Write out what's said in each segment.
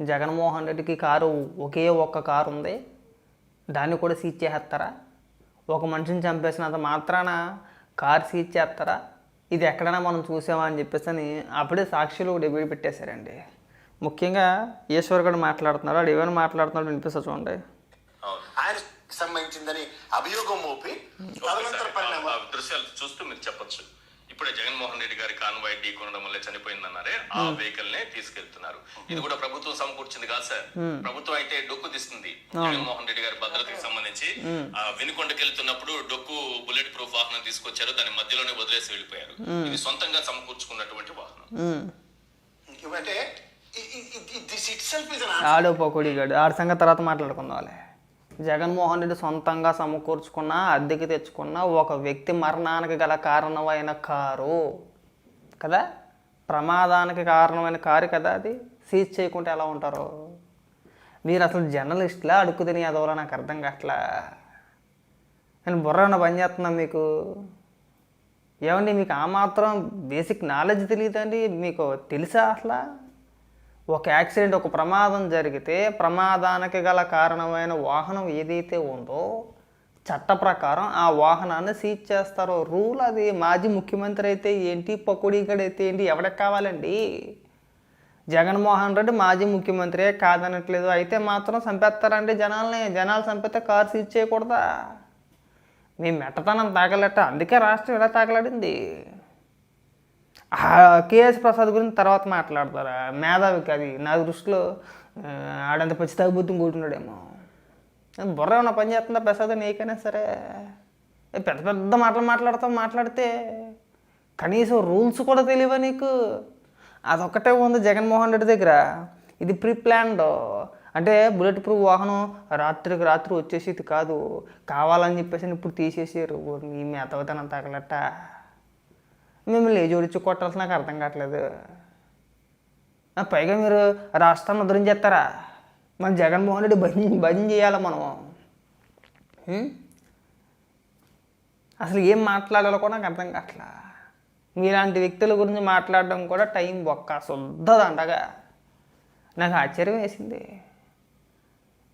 జగన్మోహన్ రెడ్డికి కారు ఒకే ఒక్క కారు ఉంది. దాన్ని కూడా సీజ్ చేసేస్తారా? ఒక మనిషిని చంపేసినంత మాత్రాన కారు సీజ్ చేస్తారా? ఇది ఎక్కడైనా మనం చూసామా అని చెప్పేసి అని అప్పుడే సాక్షులు డెబ్యూట్ పెట్టేశారండి. ముఖ్యంగా ఈశ్వర్ గారు మాట్లాడుతున్నారు వాడు ఏమైనా మాట్లాడుతున్నాడు వినిపిస్తా చూడండి. అవును. ఆయన సంబంధించిందని అభియోగం మోపి తదనంతర పరిణామం. దృశ్యాలు చూస్తూ మీరు చెప్పొచ్చు. ఇప్పుడే జగన్మోహన్ రెడ్డి గారి కాన్వాయ్ ఢీ కొనడం వల్ల చనిపోయిందన్నారే ఆ వెహికల్ నే తీసుకెళ్తున్నారు. ఇది కూడా ప్రభుత్వం సమకూర్చింది కాదు సార్. ప్రభుత్వం అయితే డొక్కు తీస్తుంది. జగన్మోహన్ రెడ్డి గారి భద్రతకి సంబంధించి. ఆ వినుకొండకి వెళ్తున్నప్పుడు డొక్కు బుల్లెట్ ప్రూఫ్ వాహనం తీసుకొచ్చారు దాని మధ్యలోనే వదిలేసి వెళ్ళిపోయారు. ఇది సొంతంగా సమకూర్చుకున్నటువంటి వాహనం. ఆడు పొకుడిగాడు ఆడి సంగతి తర్వాత మాట్లాడుకుందాంలే జగన్మోహన్ రెడ్డి సొంతంగా సమకూర్చుకున్న అద్దెకి తెచ్చుకున్న ఒక వ్యక్తి మరణానికి గల కారణమైన కారు కదా? ప్రమాదానికి కారణమైన కారు కదా అది? సీజ్ చేయకుంటే ఎలా ఉంటారు? మీరు అసలు జర్నలిస్ట్లా అడుక్కు తిని అదోలా నాకు అర్థం కావట్లా నేను బుర్రన పని చేస్తున్నాను మీకు. ఏమండి మీకు ఆ మాత్రం బేసిక్ నాలెడ్జ్ తెలియదండి మీకు తెలుసా అసలు ఒక యాక్సిడెంట్ ఒక ప్రమాదం జరిగితే ప్రమాదానికి గల కారణమైన వాహనం ఏదైతే ఉందో చట్ట ప్రకారం ఆ వాహనాన్ని సీజ్ చేస్తారో రూల్ అది. మాజీ ముఖ్యమంత్రి అయితే ఏంటి పకోడీగడైతే ఏంటి ఎవరికి కావాలండి? జగన్మోహన్ రెడ్డి మాజీ ముఖ్యమంత్రి కాదనట్లేదు. అయితే మాత్రం చంపేస్తారండి జనాల్ని. జనాలు చంపితే కారు సీజ్ చేయకూడదా? మీ మెట్టతనం తాగలట. అందుకే రాష్ట్రం ఇలా తాగలాడింది. కేఎస్ ప్రసాద్ గురించి తర్వాత మాట్లాడతారా? మేధావికి అది. నా దృష్టిలో ఆడంత పచ్చి తాగుబోతు కూర్చున్నాడేమో బుర్ర ఏమన్నా పని చేస్తుందా ప్రసాద్? నీకైనా సరే. పెద్ద పెద్ద మాటలు మాట్లాడతాం మాట్లాడితే కనీసం రూల్స్ కూడా తెలియవా నీకు? అదొక్కటే ఉంది జగన్మోహన్ రెడ్డి దగ్గర. ఇది ప్రీ ప్లాన్డ్ అంటే బుల్లెట్ ప్రూఫ్ వాహనం రాత్రికి రాత్రి వచ్చేసేది కాదు. కావాలని చెప్పేసి ఇప్పుడు తీసేసారు. మీ మేతవతనం తగలట్ట. మిమ్మల్ని ఏ జోడించి కొట్టాల్సి నాకు అర్థం కావట్లేదు. పైగా మీరు రాష్ట్రాన్ని ఉద్ధరించేస్తారా మన జగన్మోహన్ రెడ్డి భజన భజన చేయాలి మనం? అసలు ఏం మాట్లాడాలో కూడా నాకు అర్థం కావట్లా. మీలాంటి వ్యక్తుల గురించి మాట్లాడడం కూడా టైం ఒక్క శుద్ధదండగా నాకు ఆశ్చర్యం వేసింది.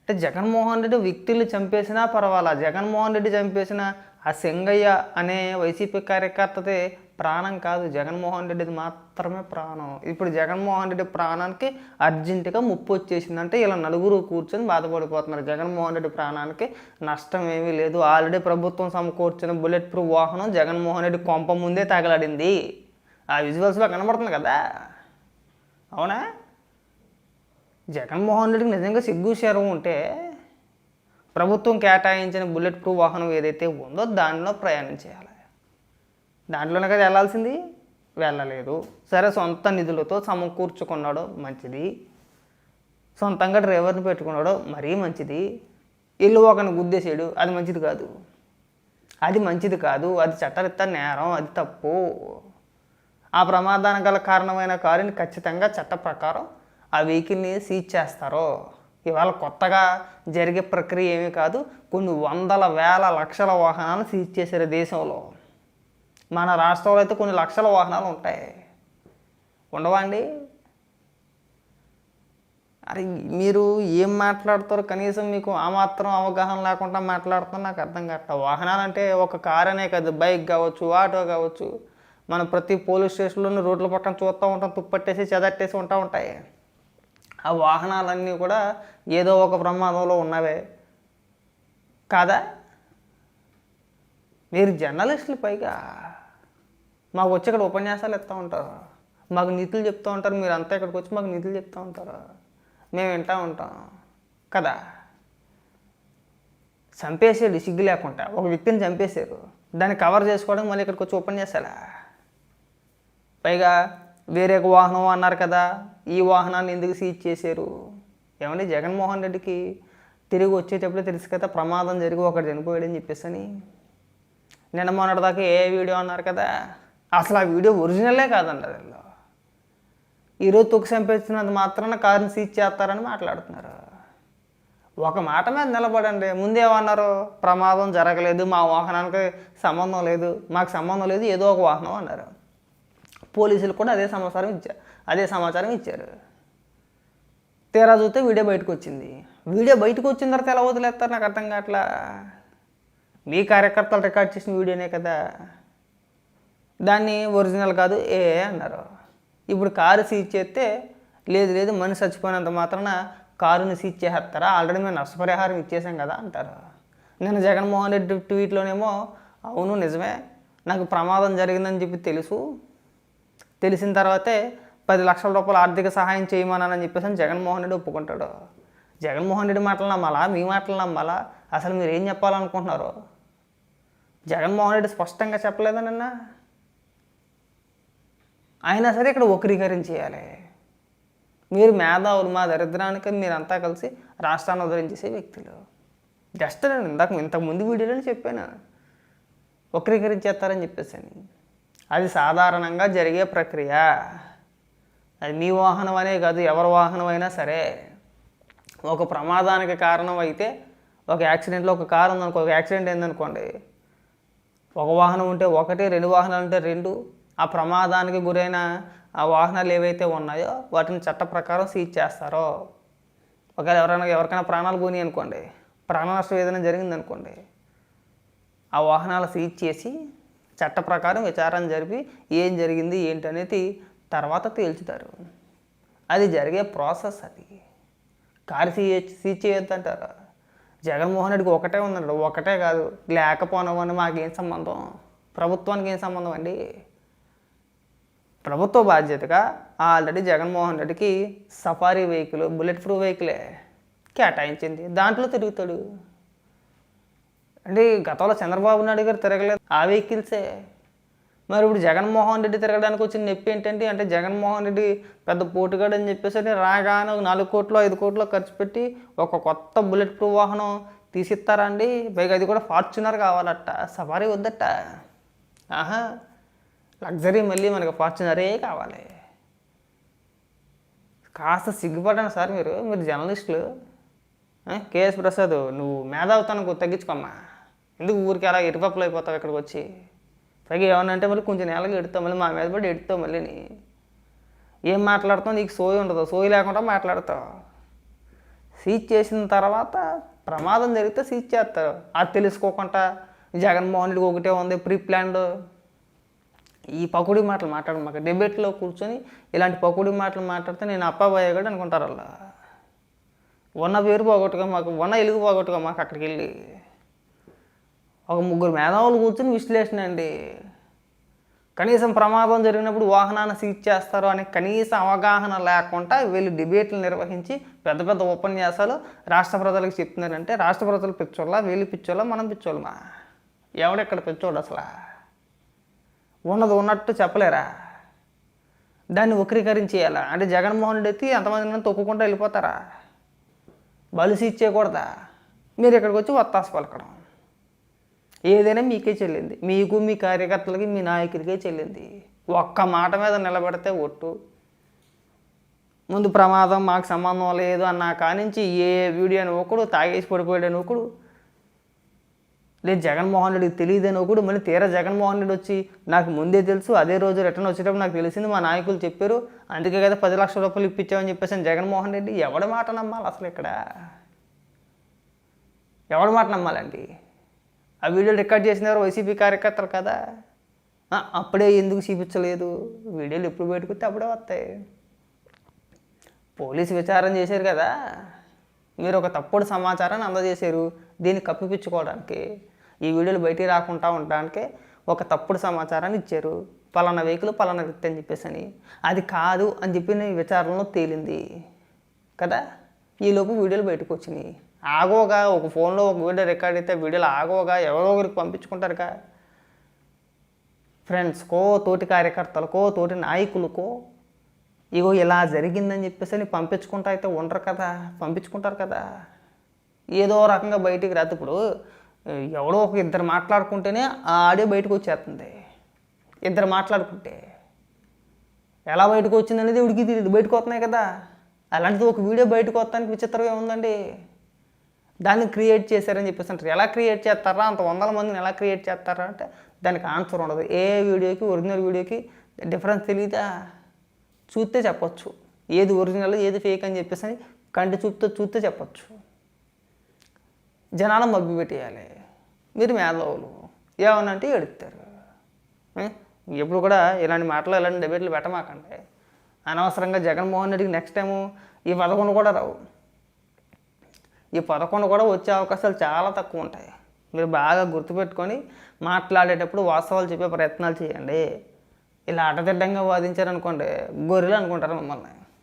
అంటే జగన్మోహన్ రెడ్డి వ్యక్తులు చంపేసినా పర్వాలా? జగన్మోహన్ రెడ్డి చంపేసిన ఆ సింగయ్య అనే వైసీపీ కార్యకర్తదే ప్రాణం కాదు. జగన్మోహన్ రెడ్డిది మాత్రమే ప్రాణం. ఇప్పుడు జగన్మోహన్ రెడ్డి ప్రాణానికి అర్జెంటుగా ముప్పు వచ్చేసింది అంటే ఇలా నలుగురు కూర్చొని బాధపడిపోతున్నారు. జగన్మోహన్ రెడ్డి ప్రాణానికి నష్టం ఏమీ లేదు. ఆల్రెడీ ప్రభుత్వం సమకూర్చిన బుల్లెట్ ప్రూఫ్ వాహనం జగన్మోహన్ రెడ్డి కొంప ముందే తగలాడింది. ఆ విజువల్స్లో కనబడుతుంది కదా? అవునా? జగన్మోహన్ రెడ్డికి నిజంగా సిగ్గు శరం ఉంటే ప్రభుత్వం కేటాయించిన బుల్లెట్ ప్రూఫ్ వాహనం ఏదైతే ఉందో దానిలో ప్రయాణం చేయాలి. దాంట్లోనే కదా వెళ్ళాల్సింది? వెళ్ళలేదు. సరే సొంత నిధులతో సమకూర్చుకున్నాడు మంచిది. సొంతంగా డ్రైవర్ని పెట్టుకున్నాడు మరీ మంచిది. ఇల్లు ఒకరిని గుద్దేసాడు అది మంచిది కాదు. అది మంచిది కాదు. అది చట్టరీత్యా నేరం అది తప్పు. ఆ ప్రమాదానికి గల కారణమైన కారుని ఖచ్చితంగా చట్ట ప్రకారం ఆ వెహికల్ని సీజ్ చేస్తారో. ఇవాళ కొత్తగా జరిగే ప్రక్రియ ఏమీ కాదు. కొన్ని వందల వేల లక్షల వాహనాలు సీజ్ చేశారు దేశంలో. మన రాష్ట్రంలో అయితే కొన్ని లక్షల వాహనాలు ఉంటాయి. ఉండవా అండి? అరే మీరు ఏం మాట్లాడతారో కనీసం మీకు ఆ మాత్రం అవగాహన లేకుండా మాట్లాడుతున్నా నాకు అర్థం కావట్లేదు. వాహనాలు అంటే ఒక కార్ అనే కాదు బైక్ కావచ్చు ఆటో కావచ్చు. మనం ప్రతి పోలీస్ స్టేషన్లోనూ రోడ్ల పక్కన చూస్తూ ఉంటాం తుప్పట్టేసి చెదట్టేసి ఉంటా ఉంటాయి. ఆ వాహనాలన్నీ కూడా ఏదో ఒక ప్రమాదంలో ఉన్నవే. కాదా? మీరు జర్నలిస్టులు పైగా మాకు వచ్చి ఇక్కడ ఉపన్యాసాలు ఇస్తూ ఉంటారు. మాకు నీతులు చెప్తూ ఉంటారు. మీరు అంతా ఇక్కడికి వచ్చి మాకు నీతులు చెప్తూ ఉంటారు. మేము వింటూ ఉంటాం. కదా? చంపేసాడు సిగ్గు లేకుండా. ఒక వ్యక్తిని చంపేశారు. దాన్ని కవర్ చేసుకోవడానికి మళ్ళీ ఇక్కడికి వచ్చి ఉపన్యాసాలా? పైగా వేరే ఒక వాహనం అన్నారు కదా. ఈ వాహనాన్ని ఎందుకు సీజ్ చేశారు? ఏమండి జగన్మోహన్ రెడ్డికి తిరిగి వచ్చేటప్పుడే తెలుసు కదా ప్రమాదం జరిగి ఒకటి చనిపోయాడని చెప్పేసి అని. నిన్న మొన్నటిదాకా ఏ వీడియో అన్నారు కదా అసలు ఆ వీడియో ఒరిజినలే కాదండి అందులో ఈరోజు తొక్కు చంపేసినంత మాత్రాన కారుని సీజ్ చేస్తారని మాట్లాడుతున్నారు. ఒక మాట మీద నిలబడండి ముందేమన్నారు ప్రమాదం జరగలేదు మా వాహనానికి సంబంధం లేదు మాకు సంబంధం లేదు ఏదో ఒక వాహనం అన్నారు. పోలీసులు కూడా అదే సమాచారం ఇచ్చారు అదే సమాచారం ఇచ్చారు. తీరా చూస్తే వీడియో బయటకు వచ్చింది. వీడియో బయటకు వచ్చిన తర్వాత ఎలా వదిలేస్తారు? నాకు అర్థం కావట్లా? మీ కార్యకర్తలు రికార్డ్ చేసిన వీడియోనే కదా. దాన్ని ఒరిజినల్ కాదు ఏ అన్నారు. ఇప్పుడు కారు సీజ్ చేస్తే లేదు లేదు మనిషి చచ్చిపోయినంత మాత్రాన కారుని సీజ్ చేసేస్తారా? ఆల్రెడీ మేము నష్టపరిహారం ఇచ్చేసాం కదా అంటారు. నేను జగన్మోహన్ రెడ్డి ట్వీట్లోనేమో అవును నిజమే నాకు ప్రమాదం జరిగిందని చెప్పి తెలుసు. తెలిసిన తర్వాతే పది లక్షల రూపాయలు ఆర్థిక సహాయం చేయమన్నానని చెప్పేసి అని జగన్మోహన్ రెడ్డి ఒప్పుకుంటాడు. జగన్మోహన్ రెడ్డి మాటలు నమ్మాలా? మీ మాటలు నమ్మాలా? అసలు మీరు ఏం చెప్పాలనుకుంటున్నారు? జగన్మోహన్ రెడ్డి స్పష్టంగా చెప్పలేదనన్నా అయినా సరే ఇక్కడ వక్రీకరించేయాలి. మీరు మేధావులు మా దరిద్రానికి మీరంతా కలిసి రాష్ట్రాన్ని ఉదరించేసే వ్యక్తులు. జస్ట్ నేను ఇందాక ఇంతకుముందు వీడియోలో చెప్పాను. వక్రీకరించేస్తారని చెప్పేసి అది సాధారణంగా జరిగే ప్రక్రియ. అది మీ వాహనం అనే కాదు ఎవరి వాహనం అయినా సరే. ఒక ప్రమాదానికి కారణం అయితే ఒక యాక్సిడెంట్లో ఒక కారు ఉందనుకో ఒక యాక్సిడెంట్ అయిందనుకోండి. ఒక వాహనం ఉంటే ఒకటి రెండు వాహనాలు ఉంటే రెండు. ఆ ప్రమాదానికి గురైన ఆ వాహనాలు ఏవైతే ఉన్నాయో వాటిని చట్ట ప్రకారం సీజ్ చేస్తారో. ఒకవేళ ఎవరైనా ఎవరికైనా ప్రాణాలు పోని అనుకోండి ప్రాణ నష్టం ఏదైనా జరిగిందనుకోండి ఆ వాహనాలు సీజ్ చేసి చట్ట ప్రకారం విచారణ జరిపి ఏం జరిగింది ఏంటనేది తర్వాత తేల్చుతారు. అది జరిగే ప్రాసెస్ అది. కారు సీజ్ సీజ్ అంటారు జగన్మోహన్ రెడ్డికి ఒకటే ఉందండి ఒకటే కాదు లేకపోనవని మాకేం సంబంధం? ప్రభుత్వానికి ఏం సంబంధం అండి? ప్రభుత్వ బాధ్యతగా ఆల్రెడీ జగన్మోహన్ రెడ్డికి సఫారీ వెహికల్ బుల్లెట్ ప్రూఫ్ వెహికలే కేటాయించింది. దాంట్లో తిరుగుతాడు. అంటే గతంలో చంద్రబాబు నాయుడు గారు తిరగలేదు. ఆ వెహికల్సే. మరి ఇప్పుడు జగన్మోహన్ రెడ్డి తిరగడానికి వచ్చిన నొప్పి ఏంటంటే అంటే జగన్మోహన్ రెడ్డి పెద్ద పోటుగాడు అని చెప్పేసి అని రాగానే ఒక నాలుగు కోట్లు ఐదు కోట్లు ఖర్చు పెట్టి ఒక కొత్త బుల్లెట్ ప్రూఫ్ వాహనం తీసిస్తారా అండి? పైగా అది కూడా ఫార్చునర్ కావాలట. సఫారీ వద్దట. ఆహా. లగ్జరీ మళ్ళీ మనకి ఫార్చునరే కావాలి. కాస్త సిగ్గుపడండి సార్ మీరు మీరు జర్నలిస్టులు. కేఎస్ ప్రసాద్ నువ్వు మేధావుతానికి తగ్గించుకోమ్మా. ఎందుకు ఊరికి అలా ఇరుపప్పులు అయిపోతావు ఇక్కడికి వచ్చి? పైగా ఏమన్నా అంటే మళ్ళీ కొంచెం నెలకి ఎడుతావు మళ్ళీ మా మీద పడి ఎడుతావు మళ్ళీ ఏం మాట్లాడుతావు? నీకు సోయి ఉండదు. సోయి లేకుండా మాట్లాడతావు. సీజ్ చేసిన తర్వాత ప్రమాదం జరిగితే సీజ్ చేస్తారు. అది తెలుసుకోకుండా జగన్మోహన్ రెడ్డికి ఒకటే ఉంది ప్రీ ప్లాన్డ్. ఈ పకుడి మాటలు మాట్లాడు మాకు. డిబేట్లో కూర్చొని ఇలాంటి పకుడి మాటలు మాట్లాడితే నేను అప్పాబాయ్ కూడా అనుకుంటారు అలా. ఉన్న పేరు పోగొట్టుకో మాకు ఉన్న ఎలుగు పోగొట్టుకో మాకు అక్కడికి వెళ్ళి. ఒక ముగ్గురు మేధావులు కూర్చుని విశ్లేషణ అండి. కనీసం ప్రమాదం జరిగినప్పుడు వాహనాన్ని సీజ్ చేస్తారు అనే కనీస అవగాహన లేకుండా వీళ్ళు డిబేట్లు నిర్వహించి పెద్ద పెద్ద ఉపన్యాసాలు రాష్ట్ర ప్రజలకు చెప్తున్నారంటే రాష్ట్ర ప్రజలు పిచ్చోళ్ళ వీళ్ళు పిచ్చోళ్ళ మనం పిచ్చోళ్ళమా? ఎవడెక్కడ పిచ్చోడు అసలు? ఉన్నది ఉన్నట్టు చెప్పలేరా? దాన్ని వక్రీకరించేయాలా? అంటే జగన్మోహన్ రెడ్డి ఎత్తి ఎంతమంది తొక్కుకుంటూ వెళ్ళిపోతారా? బలిసి ఇచ్చేయకూడదా మీరు ఇక్కడికి వచ్చి వత్తాసు పలకడం. ఏదైనా మీకే చెల్లింది. మీకు మీ కార్యకర్తలకి మీ నాయకుడికే చెల్లింది. ఒక్క మాట మీద నిలబడితే ఒట్టు. ముందు ప్రమాదం మాకు సంబంధం లేదు అన్న కానించి ఏ వీడియోని ఒకడు తాగేసి పడిపోయాడని ఒకడు. లేదు జగన్మోహన్ రెడ్డికి తెలియదని ఒకడు. మళ్ళీ తీరా జగన్మోహన్ రెడ్డి వచ్చి నాకు ముందే తెలుసు అదే రోజు రిటర్న్ వచ్చేటప్పుడు నాకు తెలిసింది మా నాయకులు చెప్పారు. అందుకే కదా పది లక్షల రూపాయలు ఇప్పించామని చెప్పేసి జగన్మోహన్ రెడ్డి ఎవడి మాట నమ్మాలి అసలు ఇక్కడ? ఎవడి మాట నమ్మాలండి? ఆ వీడియోలు రికార్డ్ చేసిన ఎవరు వైసీపీ కార్యకర్తలు కదా? అప్పుడే ఎందుకు చూపించలేదు? వీడియోలు ఎప్పుడు పెట్టుకుంటే అప్పుడే వస్తాయి. పోలీసు విచారణ చేశారు కదా? మీరు ఒక తప్పుడు సమాచారాన్ని అందజేశారు. దీన్ని కప్పిపించుకోవడానికి ఈ వీడియోలు బయటికి రాకుండా ఉండడానికి ఒక తప్పుడు సమాచారాన్ని ఇచ్చారు. పలానా వెహికల్ పలానా వ్యక్తి అని చెప్పేసి అని. అది కాదు అని చెప్పి నేను విచారణలో తేలింది. కదా? ఈలోపు వీడియోలు బయటకు వచ్చినాయి. ఆగోగా ఒక ఫోన్లో ఒక వీడియో రికార్డ్ అయితే వీడియోలు ఆగోగా ఎవరో ఒకరికి పంపించుకుంటారుగా. ఫ్రెండ్స్కో తోటి కార్యకర్తలకో తోటి నాయకులకో ఇగో ఇలా జరిగిందని చెప్పేసి అని పంపించుకుంటా అయితే ఉండరు కదా పంపించుకుంటారు కదా. ఏదో రకంగా బయటికి రాదు. ఇప్పుడు ఎవడో ఒక ఇద్దరు మాట్లాడుకుంటేనే ఆ ఆడియో బయటకు వచ్చేస్తుంది. ఇద్దరు మాట్లాడుకుంటే ఎలా బయటకు వచ్చిందనేది ఉడికి తెలియదు బయటకు వస్తున్నాయి కదా. అలాంటిది ఒక వీడియో బయటకు వస్తానికి విచిత్రంగా ఉందండి. దాన్ని క్రియేట్ చేశారని చెప్పేసి అంటారు. ఎలా క్రియేట్ చేస్తారా? అంత వందల మందిని ఎలా క్రియేట్ చేస్తారా? అంటే దానికి ఆన్సర్ ఉండదు. ఏ వీడియోకి ఒరిజినల్ వీడియోకి డిఫరెన్స్ తెలియదా? చూస్తే చెప్పొచ్చు. ఏది ఒరిజినల్ ఏది ఫేక్ అని చెప్పేసి అని కంటి చూపుతో చూస్తే చెప్పచ్చు. జనాలు మబ్బి పెట్టేయాలి. మీరు మేధావులు. ఏమన్నా ఎడుతారు ఏ? ఎప్పుడు కూడా ఇలాంటి మాటలు ఇలాంటి డిబేట్లు పెట్టమాకండి. అనవసరంగా జగన్మోహన్ రెడ్డికి నెక్స్ట్ టైము ఈ పదకొండు కూడా రావు. ఈ పదకొండు కూడా వచ్చే అవకాశాలు చాలా తక్కువ ఉంటాయి. మీరు బాగా గుర్తుపెట్టుకొని మాట్లాడేటప్పుడు వాస్తవాలు చెప్పే ప్రయత్నాలు చేయండి. ఇలా అటదిడ్డంగా వాదించారనుకోండి గొర్రెలు అనుకుంటారు మిమ్మల్ని.